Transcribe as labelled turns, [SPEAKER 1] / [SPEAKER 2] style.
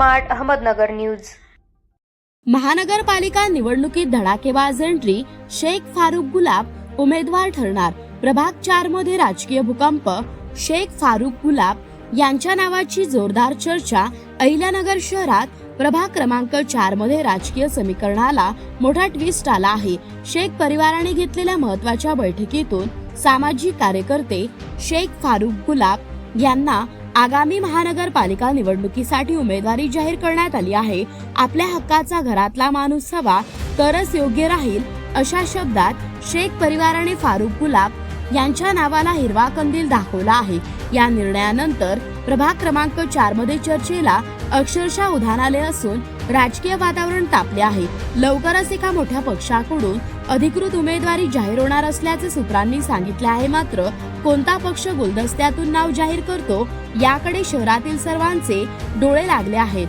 [SPEAKER 1] Smart Ahmednagar news.
[SPEAKER 2] महानगरपालिका निवडणुकीत धडाकेबाज एंट्री शेख फारुख गुलाब उमेदवार ठरणार. प्रभाग चारमध्ये राजकीय भूकंप शेख फारुख गुलाब यांच्या नावाची जोरदार चर्चा अहिल्यानगर शहरात प्रभाग क्रमांक चारमध्ये राजकीय समीकरणाला मोठा ट्विस्ट आला आहे. शेख परिवाराने घेतलेल्या महत्त्वाच्या बैठकीतून सामाजिक कार्यकर्ते शेख फारुख गुलाब यांना आगामी महानगरपालिका निवडणुकीसाठी उमेदवारी जाहीर करण्यात आली आहे. आपल्या हक्काचा घरातला माणूस हवा तरच योग्य राहील अशा शब्दात शेख परिवाराने फारुख गुलाब यांच्या नावाला हिरवा कंदील दाखवला आहे. या निर्णयानंतर प्रभाग क्रमांक चारमध्ये चर्चेला अक्षरशः उधाण असून राजकीय वातावरण तापले आहे. लवकरच एका मोठ्या पक्षाकडून अधिकृत उमेदवारी जाहीर होणार असल्याचे सूत्रांनी सांगितले आहे. मात्र कोणता पक्ष गुलदस्त्यातून नाव जाहीर करतो याकडे शहरातील सर्वांचे डोळे लागले आहेत.